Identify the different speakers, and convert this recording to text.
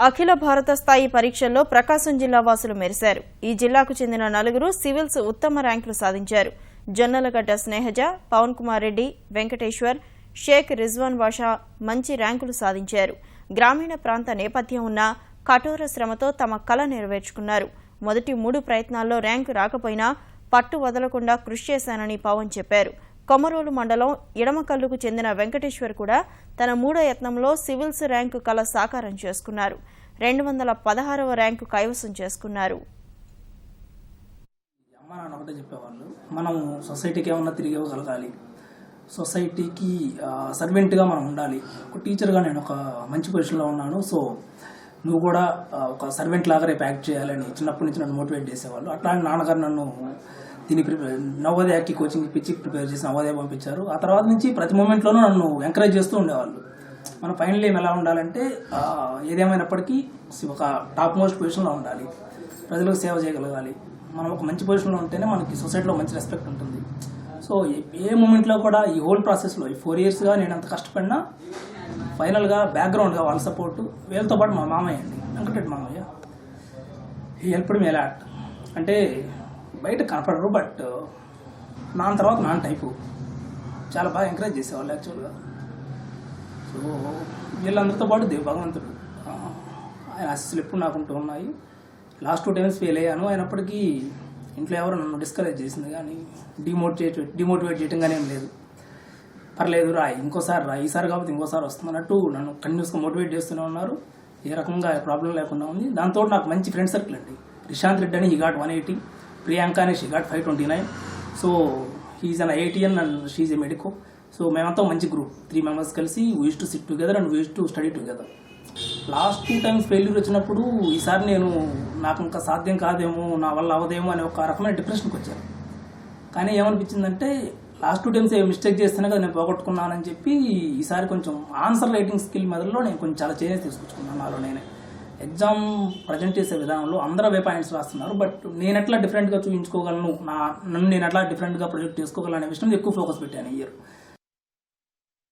Speaker 1: అఖిల భారత స్థాయి పరీక్షల్లో ప్రకాశం జిల్లా వాసులు మెరిశారు. ఈ జిల్లాకు చెందిన నలుగురు సివిల్స్ ఉత్తమ ర్యాంకులు సాధించారు. జొన్నలగడ్డ స్నేహజ పవన్ కుమార్ రెడ్డి వెంకటేశ్వర్ షేక్ రిజ్వాన్ బాషా మంచి ర్యాంకులు సాధించారు. గ్రామీణ ప్రాంత నేపథ్యం ఉన్న కఠోర శ్రమతో తమ కళ నెరవేర్చుకున్నారు. మొదటి మూడు ప్రయత్నాల్లో ర్యాంకు రాకపోయినా పట్టు వదలకుండా కృషి చేశానని పవన్ చెప్పారు. కొమరోలు మండలం ఇడమకల్లుకు చెందిన వెంకటేశ్వర్ కూడా తన మూడో యత్నంలో సివిల్స్ ర్యాంకు కల సాకారం చేసుకున్నారు. రెండు వందల పదహారవ ర్యాంకు కైవసం చేసుకున్నారు.
Speaker 2: నాన్న ఒకటే చెప్పేవాళ్ళు మనం సొసైటీకి ఏమన్నా తిరిగి ఇవ్వగలగాలి. సొసైటీకి సర్వెంట్గా మనం ఉండాలి. ఒక టీచర్గా నేను ఒక మంచి పొజిషన్లో ఉన్నాను సో నువ్వు కూడా ఒక సర్వెంట్ లాగా రేపు యాక్ట్ చేయాలని చిన్నప్పటి నుంచి నన్ను మోటివేట్ చేసేవాళ్ళు. అట్లానే నాన్నగారు నన్ను దీన్ని ప్రిపేర్ నవోదయకి కోచింగ్ పిచ్చి ప్రిపేర్ చేసి నవోదయ పంపించారు. ఆ తర్వాత నుంచి ప్రతి మూమెంట్లోనూ నన్ను ఎంకరేజ్ చేస్తూ ఉండేవాళ్ళు. మన ఫైనల్ ఏం ఎలా ఉండాలంటే ఏదేమైనప్పటికీ ఒక టాప్ మోస్ట్ పొజిషన్లో ఉండాలి. ప్రజలకు సేవ చేయగలగాలి. మనం ఒక మంచి పొజిషన్లో ఉంటేనే మనకి సొసైటీలో మంచి రెస్పెక్ట్ ఉంటుంది. సో ఏ- మూమెంట్లో కూడా ఈ హోల్ ప్రాసెస్లో ఈ ఫోర్ ఇయర్స్గా నేను అంత కష్టపడినా ఫైనల్గా బ్యాక్గ్రౌండ్గా వాళ్ళ సపోర్ట్ వీళ్ళతో పాటు మా మామయ్య అండి. వెంకటరెడ్డి మామయ్య. ఈ హెల్ప్డ్ మీ అలాట్ అంటే బయట కనపడరు బట్ నాన్న తర్వాత నాన్న టైపు. చాలా బాగా ఎంకరేజ్ చేసేవాళ్ళు యాక్చువల్గా సో వీళ్ళందరితో పాటు దేవ్ భగవంతుడు ఆయన ఆశీస్సులు ఎప్పుడు నాకు ఉంటూ ఉన్నాయి. లాస్ట్ టూ టైమ్స్ ఫెయిల్ అయ్యాను. అయినప్పటికీ ఇంట్లో ఎవరు నన్ను డిస్కరేజ్ చేసింది కానీ డిమోటివేట్ డిమోటివేట్ చేయటం కానీ ఏం లేదు. పర్లేదు రా ఇంకోసారి రా ఈసారి కాబట్టి ఇంకోసారి వస్తుందన్నట్టు నన్ను కంటిన్యూస్గా మోటివేట్ చేస్తూనే ఉన్నారు. ఏ రకంగా ప్రాబ్లం లేకుండా ఉంది. దాంతో నాకు మంచి ఫ్రెండ్ సర్కిల్ అండి. రిషాంత్ రెడ్డి అని ఈ ఘాట్ వన్ ఎయిటీ ప్రియాంక అని she got five twenty nine so he's an eighteen and she's a medico so మేమంతా మంచి గ్రూప్ త్రీ మెంబర్స్ కలిసి we's to sit together and we's to study together last two times failure వచ్చినప్పుడు ఈసారి నేను నాకు ఇంకా సాధ్యం కాదేమో నా వల్ల అవదేమో అనే ఒక రకమైన డిప్రెషన్కి వచ్చాను. కానీ ఏమనిపించిందంటే last two times a mistake చేస్తేనే కదా నేను పోగొట్టుకున్నానని చెప్పి ఈసారి కొంచెం ఆన్సర్ రైటింగ్ స్కిల్ మొదల్లో నేను కొంచెం చాలా చేంజెస్ తీసుకొచ్చుకున్నాను నాలో నేనే. ఎగ్జామ్ ప్రజెంట్ చేసే విధానంలో అందరూ అవే పాయింట్స్ రాస్తున్నారు బట్ నేను ఎట్లా డిఫరెంట్గా చూపించుకోగలను నా నన్ను నేను ఎట్లా డిఫరెంట్గా ప్రొజెక్ట్ చేసుకోగలను అనే విషయం ఎక్కువ ఫోకస్ పెట్టాను ఇయర్